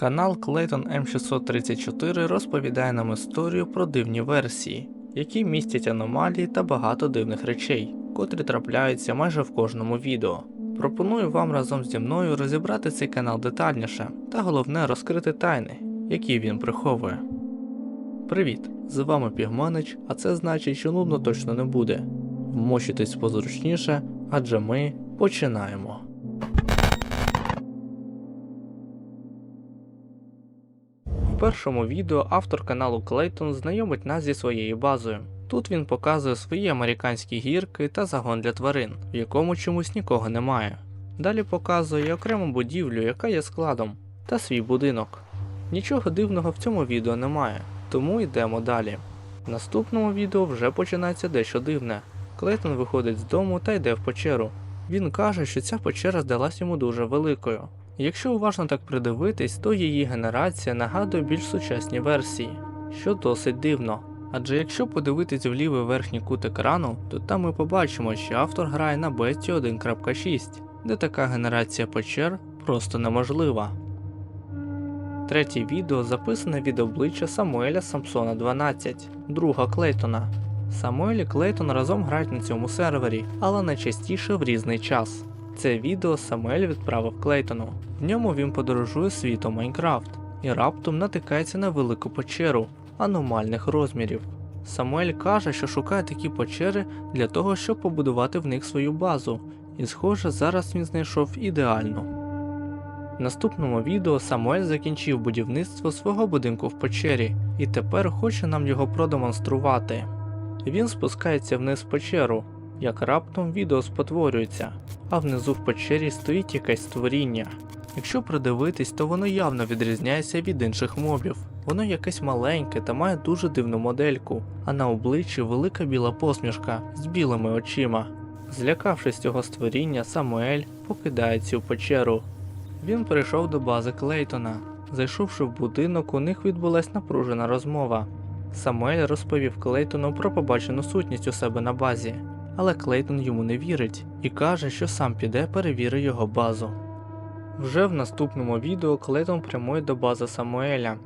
Канал Clayton M634 розповідає нам історію про дивні версії, які містять аномалії та багато дивних речей, котрі трапляються майже в кожному відео. Пропоную вам разом зі мною розібрати цей канал детальніше та головне розкрити тайни, які він приховує. Привіт! З вами Пігманич, а це значить, що нудно точно не буде. Вмощуйтесь позручніше, адже ми починаємо. Першому відео автор каналу Клейтон знайомить нас зі своєю базою. Тут він показує свої американські гірки та загон для тварин, в якому чомусь нікого немає. Далі показує окрему будівлю, яка є складом, та свій будинок. Нічого дивного в цьому відео немає, тому йдемо далі. В наступному відео вже починається дещо дивне. Клейтон виходить з дому та йде в печеру. Він каже, що ця печера здалась йому дуже великою. Якщо уважно так придивитись, то її генерація нагадує більш сучасні версії, що досить дивно. Адже якщо подивитись в лівий верхній кут екрану, то там ми побачимо, що автор грає на беті 1.6, де така генерація печер просто неможлива. Третє відео записане від обличчя Самуеля Самсона 12, друга Клейтона. Самуель і Клейтон разом грають на цьому сервері, але найчастіше в різний час. Це відео Самуель відправив Клейтону. В ньому він подорожує світом Майнкрафт і раптом натикається на велику печеру аномальних розмірів. Самуель каже, що шукає такі печери для того, щоб побудувати в них свою базу, і, схоже, зараз він знайшов ідеальну. В наступному відео Самуель закінчив будівництво свого будинку в печері і тепер хоче нам його продемонструвати. Він спускається вниз в печеру, як раптом відео спотворюється, а внизу в печері стоїть якесь створіння. Якщо придивитись, то воно явно відрізняється від інших мобів. Воно якесь маленьке та має дуже дивну модельку, а на обличчі велика біла посмішка з білими очима. Злякавшись цього створіння, Самуель покидає цю печеру. Він прийшов до бази Клейтона. Зайшовши в будинок, у них відбулась напружена розмова. Самуель розповів Клейтону про побачену сутність у себе на базі, але Клейтон йому не вірить і каже, що сам піде перевірить його базу. Вже в наступному відео Клейтон прямує до бази Самуеля.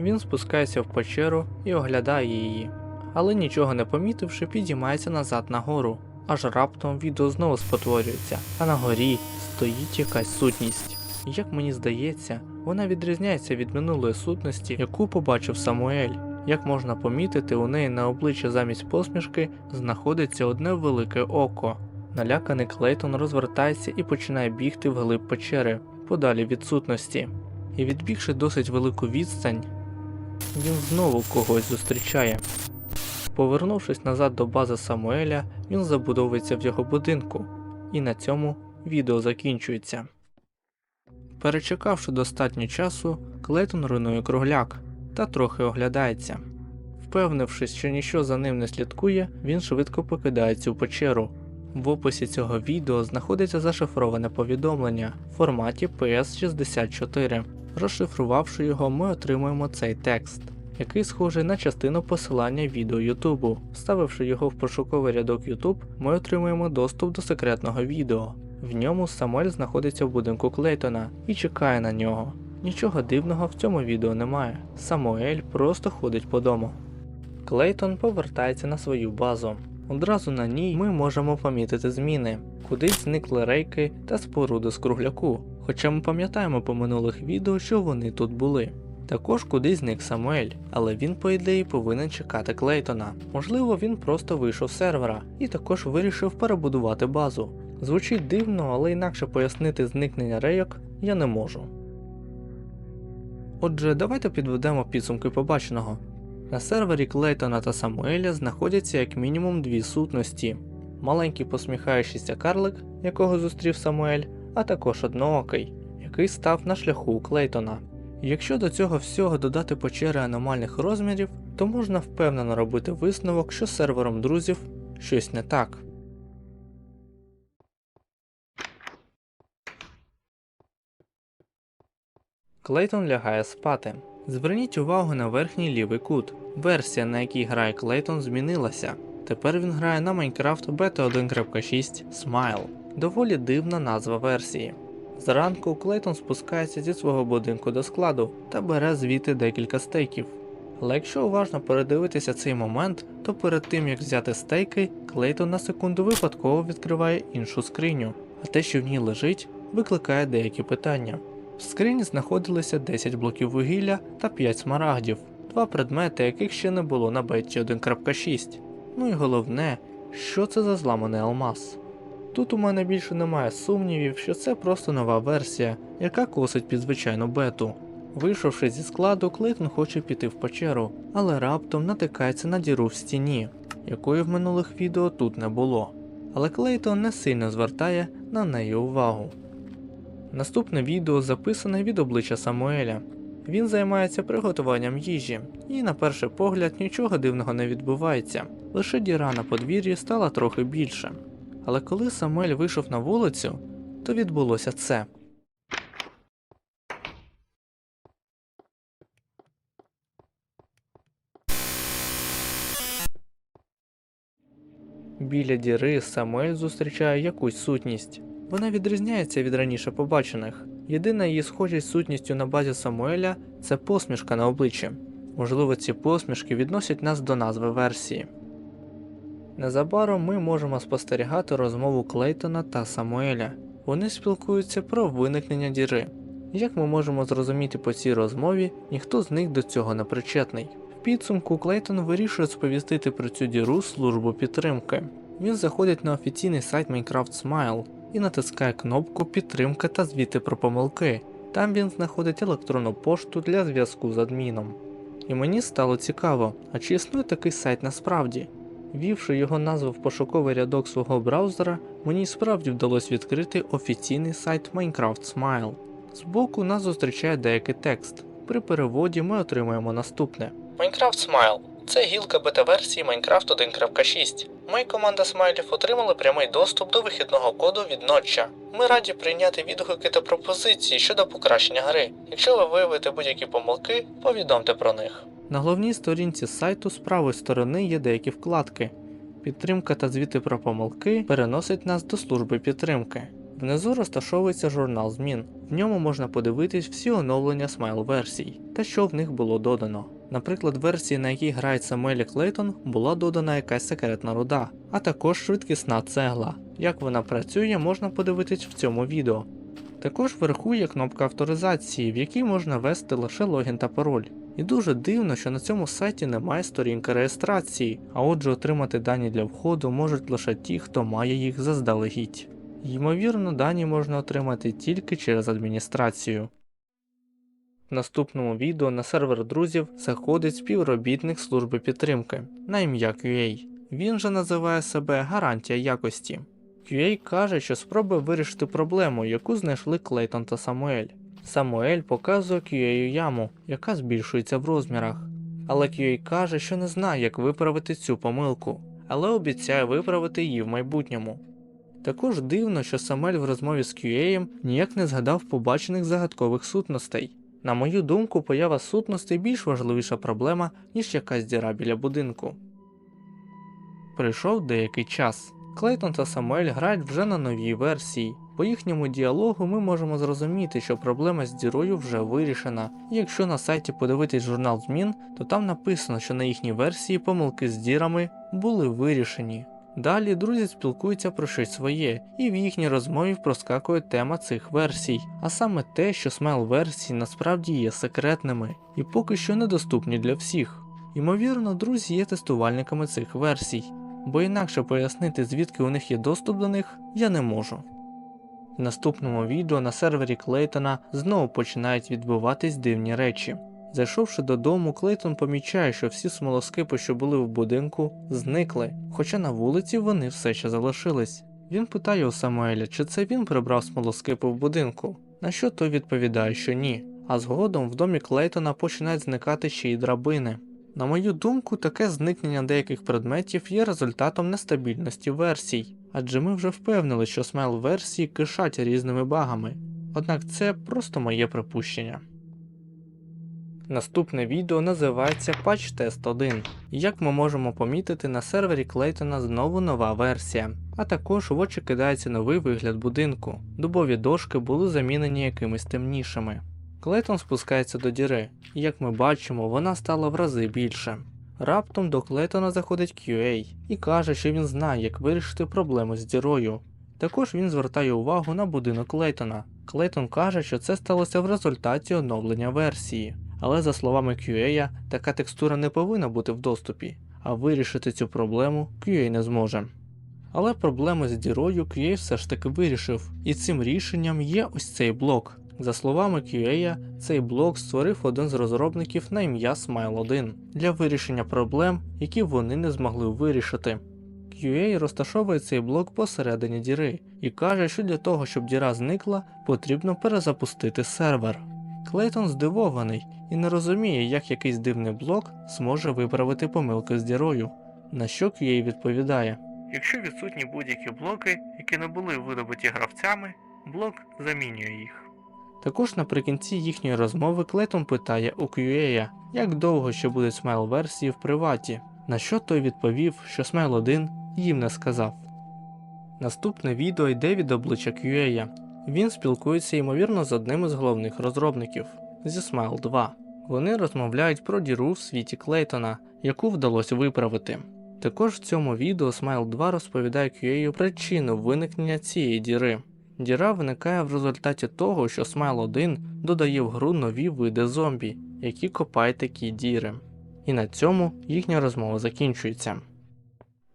Він спускається в печеру і оглядає її, але нічого не помітивши, підіймається назад на гору. Аж раптом відео знову спотворюється, а на горі стоїть якась сутність. Як мені здається, вона відрізняється від минулої сутності, яку побачив Самуель. Як можна помітити, у неї на обличчі замість посмішки знаходиться одне велике око. Наляканий Клейтон розвертається і починає бігти вглиб печери, подалі від сутності. І відбігши досить велику відстань, він знову когось зустрічає. Повернувшись назад до бази Самуеля, він забудовується в його будинку, і на цьому відео закінчується. Перечекавши достатньо часу, Клейтон руйнує кругляк та трохи оглядається. Впевнившись, що ніщо за ним не слідкує, він швидко покидає цю печеру. В описі цього відео знаходиться зашифроване повідомлення в форматі PS64. Розшифрувавши його, ми отримуємо цей текст, який схожий на частину посилання відео Ютубу. Вставивши його в пошуковий рядок YouTube, ми отримуємо доступ до секретного відео. В ньому Самуель знаходиться в будинку Клейтона і чекає на нього. Нічого дивного в цьому відео немає. Самуель просто ходить по дому. Клейтон повертається на свою базу. Одразу на ній ми можемо помітити зміни. Кудись зникли рейки та споруди з кругляку, хоча ми пам'ятаємо по минулих відео, що вони тут були. Також кудись зник Самуель, але він, по ідеї, повинен чекати Клейтона. Можливо, він просто вийшов з сервера і також вирішив перебудувати базу. Звучить дивно, але інакше пояснити зникнення рейок я не можу. Отже, давайте підведемо підсумки побаченого. На сервері Клейтона та Самуеля знаходяться як мінімум дві сутності: маленький посміхаючийся карлик, якого зустрів Самуель, а також одноокий, який став на шляху у Клейтона. Якщо до цього всього додати печери аномальних розмірів, то можна впевнено робити висновок, що з сервером друзів щось не так. Клейтон лягає спати. Зверніть увагу на верхній лівий кут. Версія, на якій грає Клейтон, змінилася. Тепер він грає на Minecraft Beta 1.6 Smile. Доволі дивна назва версії. Зранку Клейтон спускається зі свого будинку до складу та бере звідти декілька стейків. Але якщо уважно передивитися цей момент, то перед тим як взяти стейки, Клейтон на секунду випадково відкриває іншу скриню, а те, що в ній лежить, викликає деякі питання. В скрині знаходилися 10 блоків вугілля та 5 смарагдів, два предмети, яких ще не було на бетті 1.6. Ну і головне, що це за зламаний алмаз. Тут у мене більше немає сумнівів, що це просто нова версія, яка косить під звичайну бету. Вийшовши зі складу, Клейтон хоче піти в печеру, але раптом натикається на діру в стіні, якої в минулих відео тут не було. Але Клейтон не сильно звертає на неї увагу. Наступне відео записане від обличчя Самуеля. Він займається приготуванням їжі, і на перший погляд нічого дивного не відбувається, лише діра на подвір'ї стала трохи більше. Але коли Самуель вийшов на вулицю, то відбулося це. Біля діри Самуель зустрічає якусь сутність. Вона відрізняється від раніше побачених. Єдина її схожість сутністю на базі Самуеля це посмішка на обличчі. Можливо, ці посмішки відносять нас до назви версії. Незабаром ми можемо спостерігати розмову Клейтона та Самуеля. Вони спілкуються про виникнення діри. Як ми можемо зрозуміти по цій розмові, ніхто з них до цього не причетний. В підсумку Клейтон вирішує сповістити про цю діру службу підтримки. Він заходить на офіційний сайт Minecraft Smile і натискає кнопку Підтримка та звіти про помилки. Там він знаходить електронну пошту для зв'язку з адміном. І мені стало цікаво, а чи існує такий сайт насправді? Ввівши його назву в пошуковий рядок свого браузера, мені справді вдалося відкрити офіційний сайт Minecraft Smile. Збоку нас зустрічає деякий текст. При переводі ми отримуємо наступне: Minecraft Smile це гілка бета-версії Minecraft 1.6. Ми, команда смайлів, отримали прямий доступ до вихідного коду від ноча. Ми раді прийняти відгуки та пропозиції щодо покращення гри. Якщо ви виявите будь-які помилки, повідомте про них. На головній сторінці сайту з правої сторони є деякі вкладки. Підтримка та звіти про помилки переносить нас до служби підтримки. Внизу розташовується журнал змін. В ньому можна подивитись всі оновлення смайл версій та що в них було додано. Наприклад, версії, на якій грає Самелі Клейтон, була додана якась секретна руда, а також швидкісна цегла. Як вона працює, можна подивитись в цьому відео. Також вверху є кнопка авторизації, в якій можна ввести лише логін та пароль. І дуже дивно, що на цьому сайті немає сторінки реєстрації, а отже отримати дані для входу можуть лише ті, хто має їх заздалегідь. Ймовірно, дані можна отримати тільки через адміністрацію. Наступному відео на сервер друзів заходить співробітник служби підтримки на ім'я QA. Він же називає себе гарантія якості. QA каже, що спробує вирішити проблему, яку знайшли Клейтон та Самуель. Самуель показує QA яму, яка збільшується в розмірах. Але QA каже, що не знає, як виправити цю помилку, але обіцяє виправити її в майбутньому. Також дивно, що Самель в розмові з QA ніяк не згадав побачених загадкових сутностей. На мою думку, поява сутностей більш важливіша проблема, ніж якась діра біля будинку. Прийшов деякий час. Клейтон та Самуель грають вже на новій версії. По їхньому діалогу ми можемо зрозуміти, що проблема з дірою вже вирішена. Якщо на сайті подивитись журнал змін, то там написано, що на їхній версії помилки з дірами були вирішені. Далі друзі спілкуються про щось своє, і в їхній розмові проскакує тема цих версій, а саме те, що смайл версії насправді є секретними і поки що недоступні для всіх. Ймовірно, друзі є тестувальниками цих версій, бо інакше пояснити, звідки у них є доступ до них, я не можу. В наступному відео на сервері Клейтона знову починають відбуватись дивні речі. Зайшовши додому, Клейтон помічає, що всі смолоскипи, що були в будинку, зникли, хоча на вулиці вони все ще залишились. Він питає у Самуеля, чи це він прибрав смолоскипи в будинку, на що той відповідає, що ні. А згодом в домі Клейтона починають зникати ще й драбини. На мою думку, таке зникнення деяких предметів є результатом нестабільності версій, адже ми вже впевнили, що смайл версії кишать різними багами. Однак це просто моє припущення. Наступне відео називається Patch Test 1. Як ми можемо помітити, на сервері Клейтона знову нова версія. А також в очі кидається новий вигляд будинку. Дубові дошки були замінені якимись темнішими. Клейтон спускається до діри, і як ми бачимо, вона стала в рази більше. Раптом до Клейтона заходить QA і каже, що він знає, як вирішити проблему з дірою. Також він звертає увагу на будинок Клейтона. Клейтон каже, що це сталося в результаті оновлення версії, але за словами QA, така текстура не повинна бути в доступі, а вирішити цю проблему QA не зможе. Але проблеми з дірою QA все ж таки вирішив, і цим рішенням є ось цей блок. За словами QA, цей блок створив один з розробників на ім'я Smile1 для вирішення проблем, які вони не змогли вирішити. QA розташовує цей блок посередині діри і каже, що для того, щоб діра зникла, потрібно перезапустити сервер. Клейтон здивований і не розуміє, як якийсь дивний блок зможе виправити помилки з дірою, на що QA відповідає. Якщо відсутні будь-які блоки, які не були видобуті гравцями, блок замінює їх. Також наприкінці їхньої розмови Клейтон питає у QA, як довго ще будуть смайл версії в приваті, на що той відповів, що Смайл 1 їм не сказав. Наступне відео йде від обличчя QA. Він спілкується ймовірно з одним із головних розробників зі Smile 2. Вони розмовляють про діру в світі Клейтона, яку вдалося виправити. Також в цьому відео Smile 2 розповідає QA причину виникнення цієї діри. Діра виникає в результаті того, що Smile 1 додає в гру нові види зомбі, які копають такі діри. І на цьому їхня розмова закінчується.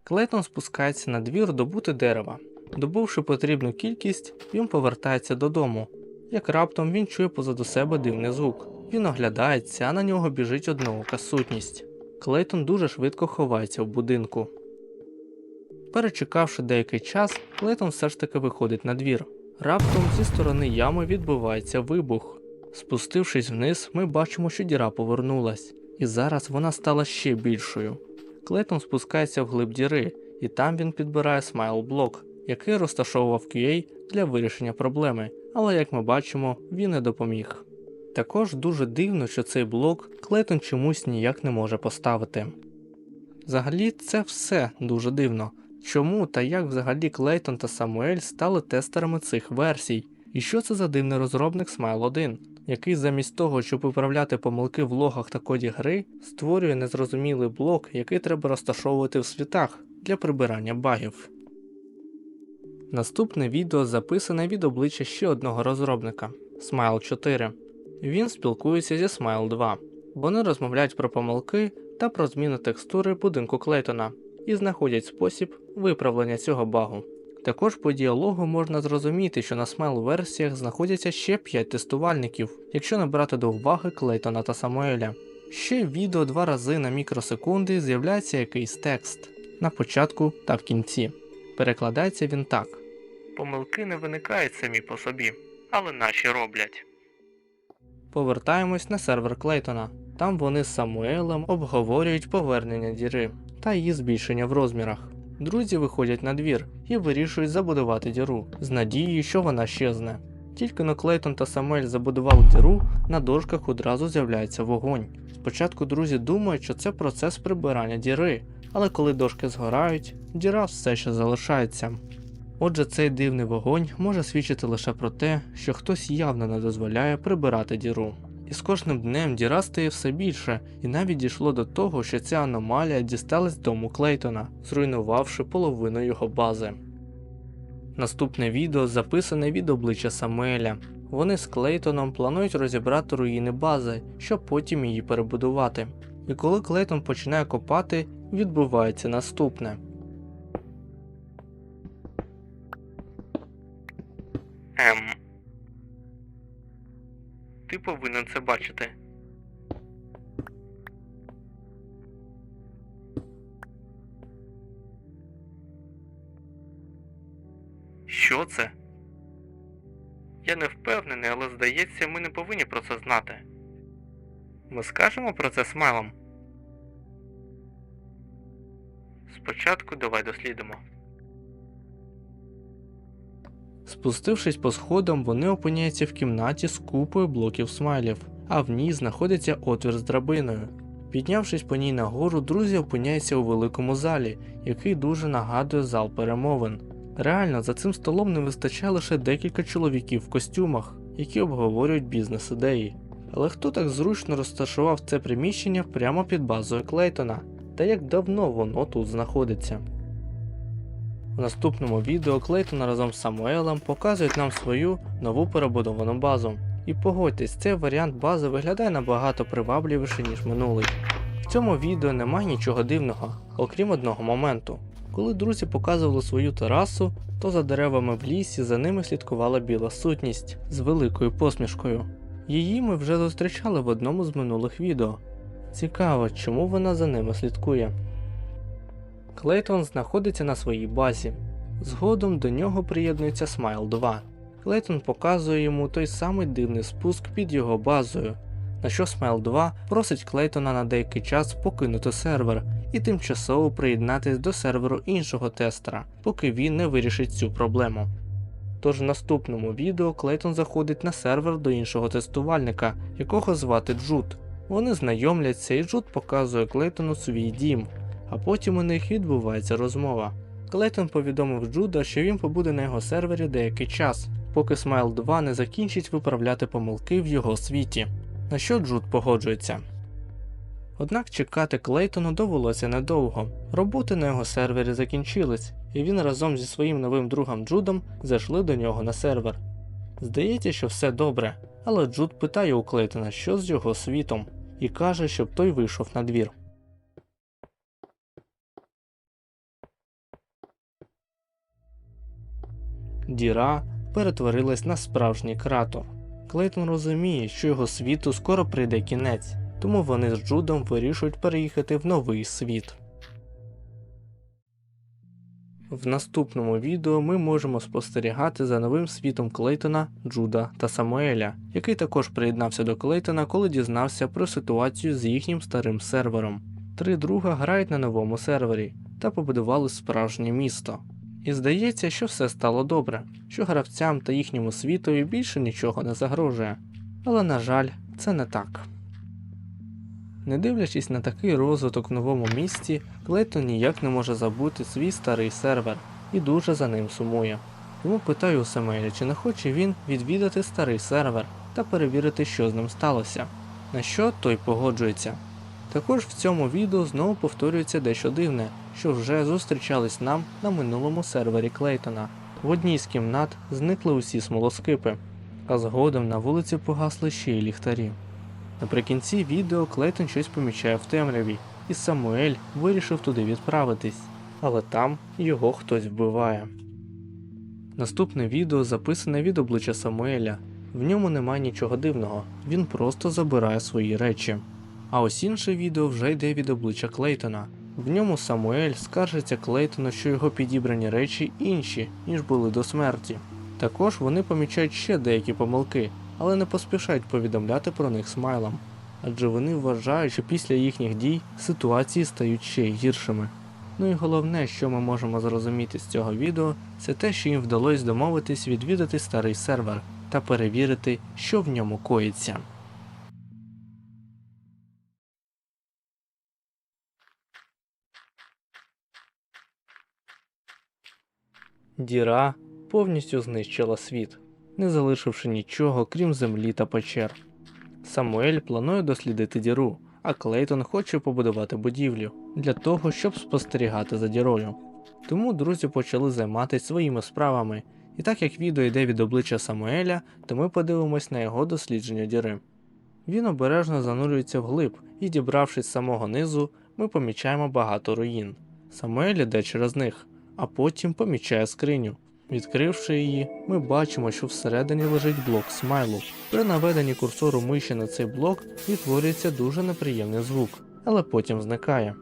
Клейтон спускається на двір добути дерева. Добувши потрібну кількість, він повертається додому. Як раптом він чує позаду себе дивний звук. Він оглядається, а на нього біжить одноока сутність. Клейтон дуже швидко ховається в будинку. Перечекавши деякий час, Клейтон все ж таки виходить на двір. Раптом зі сторони ями відбувається вибух. Спустившись вниз, ми бачимо, що діра повернулась, і зараз вона стала ще більшою. Клейтон спускається в глиб діри, і там він підбирає смайл блок, який розташовував QA для вирішення проблеми, але як ми бачимо, він не допоміг. Також дуже дивно, що цей блок Клейтон чомусь ніяк не може поставити. Взагалі, це все дуже дивно. Чому та як взагалі Клейтон та Самуель стали тестерами цих версій? І що це за дивний розробник Smile 1, який замість того, щоб виправляти помилки в логах та коді гри, створює незрозумілий блок, який треба розташовувати в світах для прибирання багів. Наступне відео записане від обличчя ще одного розробника Smile 4. Він спілкується зі Smile 2. Вони розмовляють про помилки та про зміну текстури будинку Клейтона і знаходять спосіб виправлення цього багу. Також по діалогу можна зрозуміти, що на смайл версіях знаходяться ще 5 тестувальників, якщо не брати до уваги Клейтона та Самуеля. Ще в відео два рази на мікросекунди з'являється якийсь текст на початку та в кінці. Перекладається він так: Помилки не виникають самі по собі, але наші роблять. Повертаємось на сервер Клейтона. Там вони з Самуелем обговорюють повернення діри та її збільшення в розмірах. Друзі виходять на двір і вирішують забудувати діру з надією, що вона щезне. Тільки но Клейтон та Самуель забудували діру, на дошках одразу з'являється вогонь. Спочатку друзі думають, що це процес прибирання діри, але коли дошки згорають, діра все ще залишається. Отже, цей дивний вогонь може свідчити лише про те, що хтось явно не дозволяє прибирати діру. І з кожним днем діра стає все більше, і навіть дійшло до того, що ця аномалія дісталась дому Клейтона, зруйнувавши половину його бази. Наступне відео записане від обличчя Самуеля. Вони з Клейтоном планують розібрати руїни бази, щоб потім її перебудувати. І коли Клейтон починає копати, відбувається наступне. Ем. Ти повинен це бачити. Що це? Я не впевнений, але здається, ми не повинні про це знати. Ми скажемо про це смайлом. Спочатку давай дослідимо. Спустившись по сходам, вони опиняються в кімнаті з купою блоків смайлів, а в ній знаходиться отвір з драбиною. Піднявшись по ній нагору, друзі опиняються у великому залі, який дуже нагадує зал перемовин. Реально, за цим столом не вистачає лише декілька чоловіків в костюмах, які обговорюють бізнес-ідеї. Але хто так зручно розташував це приміщення прямо під базою Клейтона, та як давно воно тут знаходиться? У наступному відео Клейтон разом з Самуелем показують нам свою нову перебудовану базу. І погодьтесь, цей варіант бази виглядає набагато привабливіше, ніж минулий. В цьому відео немає нічого дивного, окрім одного моменту. Коли друзі показували свою терасу, то за деревами в лісі за ними слідкувала біла сутність з великою посмішкою. Її ми вже зустрічали в одному з минулих відео. Цікаво, чому вона за ними слідкує. Клейтон знаходиться на своїй базі. Згодом до нього приєднується Смайл 2. Клейтон показує йому той самий дивний спуск під його базою, на що Смайл 2 просить Клейтона на деякий час покинути сервер і тимчасово приєднатись до серверу іншого тестера, поки він не вирішить цю проблему. Тож в наступному відео Клейтон заходить на сервер до іншого тестувальника, якого звати Джуд. Вони знайомляться і Джуд показує Клейтону свій дім, а потім у них відбувається розмова. Клейтон повідомив Джуда, що він побуде на його сервері деякий час, поки Смайл 2 не закінчить виправляти помилки в його світі, на що Джуд погоджується. Однак чекати Клейтону довелося недовго. Роботи на його сервері закінчились, і він разом зі своїм новим другом Джудом зайшли до нього на сервер. Здається, що все добре, але Джуд питає у Клейтона, що з його світом, і каже, щоб той вийшов на двір. Діра перетворилась на справжній кратер. Клейтон розуміє, що його світу скоро прийде кінець, тому вони з Джудом вирішують переїхати в новий світ. В наступному відео ми можемо спостерігати за новим світом Клейтона, Джуда та Самуеля, який також приєднався до Клейтона, коли дізнався про ситуацію з їхнім старим сервером. Три друга грають на новому сервері та побудували справжнє місто. І здається, що все стало добре, що гравцям та їхньому світові більше нічого не загрожує. Але, на жаль, це не так. Не дивлячись на такий розвиток в новому місті, Клейтон ніяк не може забути свій старий сервер і дуже за ним сумує. Тому питаю у Семеля, чи не хоче він відвідати старий сервер та перевірити, що з ним сталося, на що той погоджується. Також в цьому відео знову повторюється дещо дивне, що вже зустрічались нам на минулому сервері Клейтона. В одній з кімнат зникли усі смолоскипи, а згодом на вулиці погасли ще й ліхтарі. Наприкінці відео Клейтон щось помічає в темряві, і Самуель вирішив туди відправитись, але там його хтось вбиває. Наступне відео записане від обличчя Самуеля. В ньому немає нічого дивного, він просто забирає свої речі. А ось інше відео вже йде від обличчя Клейтона. В ньому Самуель скаржиться Клейтону, що його підібрані речі інші, ніж були до смерті. Також вони помічають ще деякі помилки, але не поспішають повідомляти про них смайлам, адже вони вважають, що після їхніх дій ситуації стають ще гіршими. Ну і головне, що ми можемо зрозуміти з цього відео, це те, що їм вдалося домовитись відвідати старий сервер та перевірити, що в ньому коїться. Діра повністю знищила світ, не залишивши нічого крім землі та печер. Самуель планує дослідити діру, а Клейтон хоче побудувати будівлю для того, щоб спостерігати за дірою. Тому друзі почали займатися своїми справами, і так як відео йде від обличчя Самуеля, то ми подивимось на його дослідження діри. Він обережно занурюється вглиб, і, дібравшись з самого низу, ми помічаємо багато руїн. Самуель іде через них, а потім помічає скриню. Відкривши її, ми бачимо, що всередині лежить блок смайлу. При наведенні курсору миші на цей блок відтворюється дуже неприємний звук, але потім зникає.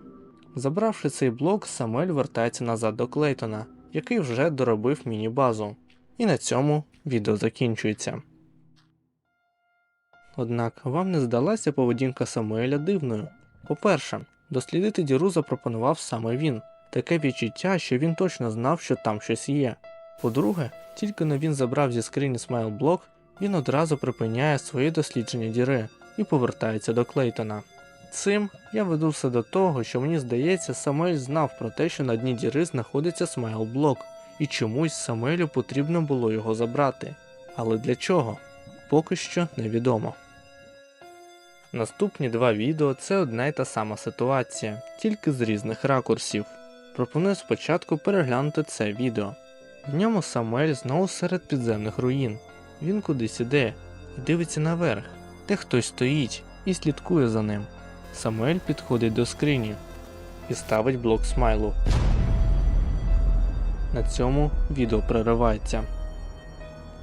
Забравши цей блок, Самуель вертається назад до Клейтона, який вже доробив міні-базу. І на цьому відео закінчується. Однак вам не здалася поведінка Самуеля дивною. По-перше, дослідити діру запропонував саме він. Таке відчуття, що він точно знав, що там щось є. По-друге, тільки но він забрав зі скрині смайл-блок, він одразу припиняє своє дослідження діри і повертається до Клейтона. Цим я веду все до того, що мені здається, Самуель знав про те, що на дні діри знаходиться смайл-блок, і чомусь Самуелю потрібно було його забрати. Але для чого? Поки що невідомо. Наступні два відео це одна й та сама ситуація, тільки з різних ракурсів. Пропоную спочатку переглянути це відео. В ньому Самуель знову серед підземних руїн. Він кудись іде і дивиться наверх, де хтось стоїть і слідкує за ним. Самуель підходить до скрині і ставить блок смайлу. На цьому відео переривається.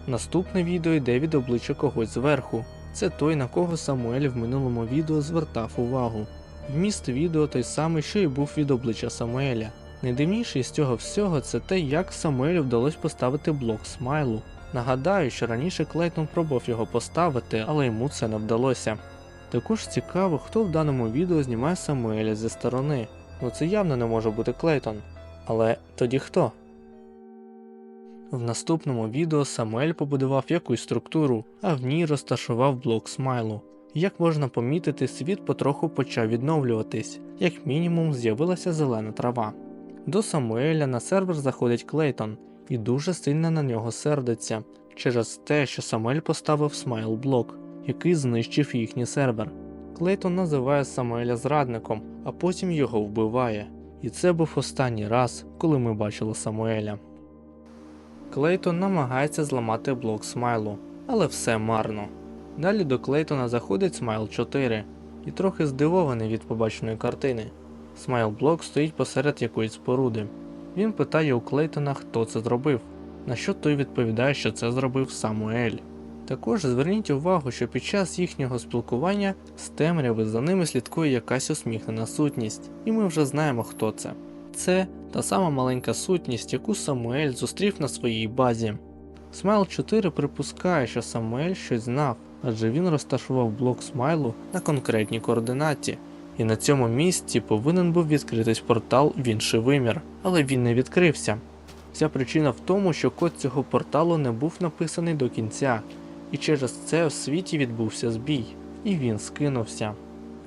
Наступне відео йде від обличчя когось зверху. Це той, на кого Самуель в минулому відео звертав увагу. Вміст відео той самий, що й був від обличчя Самуеля. Найдивніше з цього всього це те, як Самуелю вдалося поставити блок смайлу. Нагадаю, що раніше Клейтон пробував його поставити, але йому це не вдалося. Також цікаво, хто в даному відео знімає Самуеля зі сторони. Ну це явно не може бути Клейтон. Але тоді хто? В наступному відео Самуель побудував якусь структуру, а в ній розташував блок смайлу. Як можна помітити, світ потроху почав відновлюватись, як мінімум з'явилася зелена трава. До Самуеля на сервер заходить Клейтон і дуже сильно на нього сердиться через те, що Самуель поставив смайл блок, який знищив їхній сервер. Клейтон називає Самуеля зрадником, а потім його вбиває. І це був останній раз, коли ми бачили Самуеля. Клейтон намагається зламати блок смайлу, але все марно. Далі до Клейтона заходить Смайл 4 і трохи здивований від побаченої картини. Смайл блок стоїть посеред якоїсь споруди. Він питає у Клейтона, хто це зробив, на що той відповідає, що це зробив Самуель. Також зверніть увагу, що під час їхнього спілкування з темряви за ними слідкує якась усміхнена сутність, і ми вже знаємо, хто це. Це та сама маленька сутність, яку Самуель зустрів на своїй базі. Смайл 4 припускає, що Самуель щось знав, адже він розташував блок смайлу на конкретній координаті, і на цьому місці повинен був відкритись портал в інший вимір, але він не відкрився. Вся причина в тому, що код цього порталу не був написаний до кінця, і через це в світі відбувся збій, і він скинувся.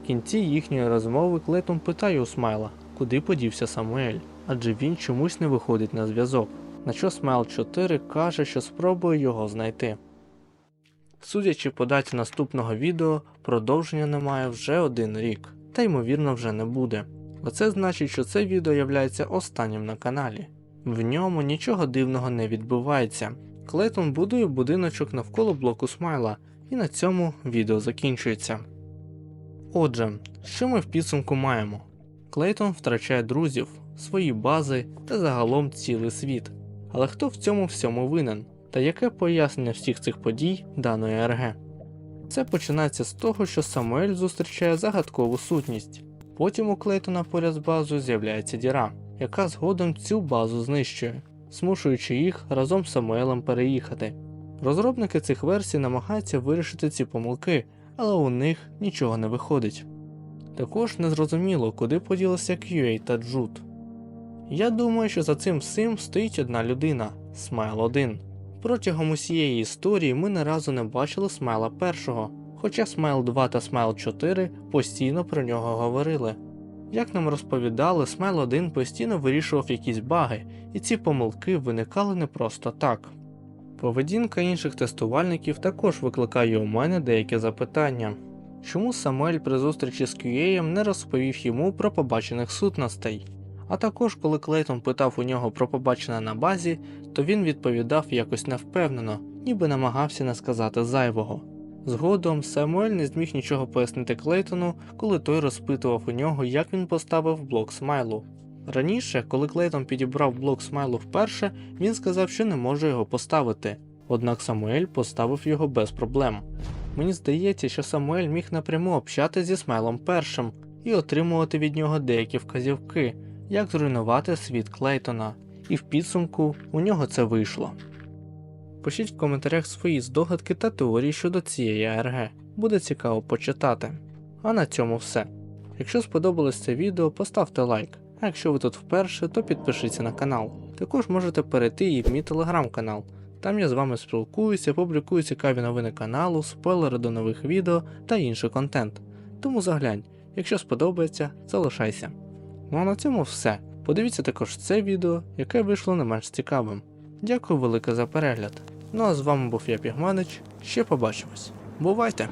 В кінці їхньої розмови Клейтон питає у Смайла, куди подівся Самуель, адже він чомусь не виходить на зв'язок. На що Смайл 4 каже, що спробує його знайти. Судячи по даті наступного відео, продовження немає вже один рік, та ймовірно вже не буде. А це значить, що це відео являється останнім на каналі. В ньому нічого дивного не відбувається. Клейтон будує будиночок навколо блоку Смайла, і на цьому відео закінчується. Отже, що ми в підсумку маємо? Клейтон втрачає друзів, свої бази та загалом цілий світ. Але хто в цьому всьому винен? Та яке пояснення всіх цих подій даної РГ? Це починається з того, що Самуель зустрічає загадкову сутність. Потім у Клейтона поряд з базою з'являється діра, яка згодом цю базу знищує, змушуючи їх разом з Самуелем переїхати. Розробники цих версій намагаються вирішити ці помилки, але у них нічого не виходить. Також незрозуміло, куди поділися QA та Джуд. Я думаю, що за цим всім стоїть одна людина Смайл 1. Протягом усієї історії ми не разу не бачили Смайла першого, хоча Смайл 2 та Смайл 4 постійно про нього говорили. Як нам розповідали, Смайл 1 постійно вирішував якісь баги, і ці помилки виникали не просто так. Поведінка інших тестувальників також викликає у мене деякі запитання. Чому Самуель при зустрічі з QA не розповів йому про побачених сутностей? А також, коли Клейтон питав у нього про побачене на базі, то він відповідав якось невпевнено, ніби намагався не сказати зайвого. Згодом Самуель не зміг нічого пояснити Клейтону, коли той розпитував у нього, як він поставив блок смайлу. Раніше, коли Клейтон підібрав блок смайлу вперше, він сказав, що не може його поставити, однак Самуель поставив його без проблем. Мені здається, що Самуель міг напряму общатися зі Смайлом першим і отримувати від нього деякі вказівки, як зруйнувати світ Клейтона, і в підсумку у нього це вийшло. Пишіть в коментарях свої здогадки та теорії щодо цієї АРГ, буде цікаво почитати. А на цьому все. Якщо сподобалось це відео, поставте лайк, а якщо ви тут вперше, то підпишіться на канал. Також можете перейти і в мій телеграм-канал. Там я з вами спілкуюся, публікую цікаві новини каналу, спойлери до нових відео та інший контент. Тому заглянь, якщо сподобається, залишайся. Ну а на цьому все. Подивіться також це відео, яке вийшло не менш цікавим. Дякую велике за перегляд. Ну а з вами був я Пігманич. Ще побачимось. Бувайте!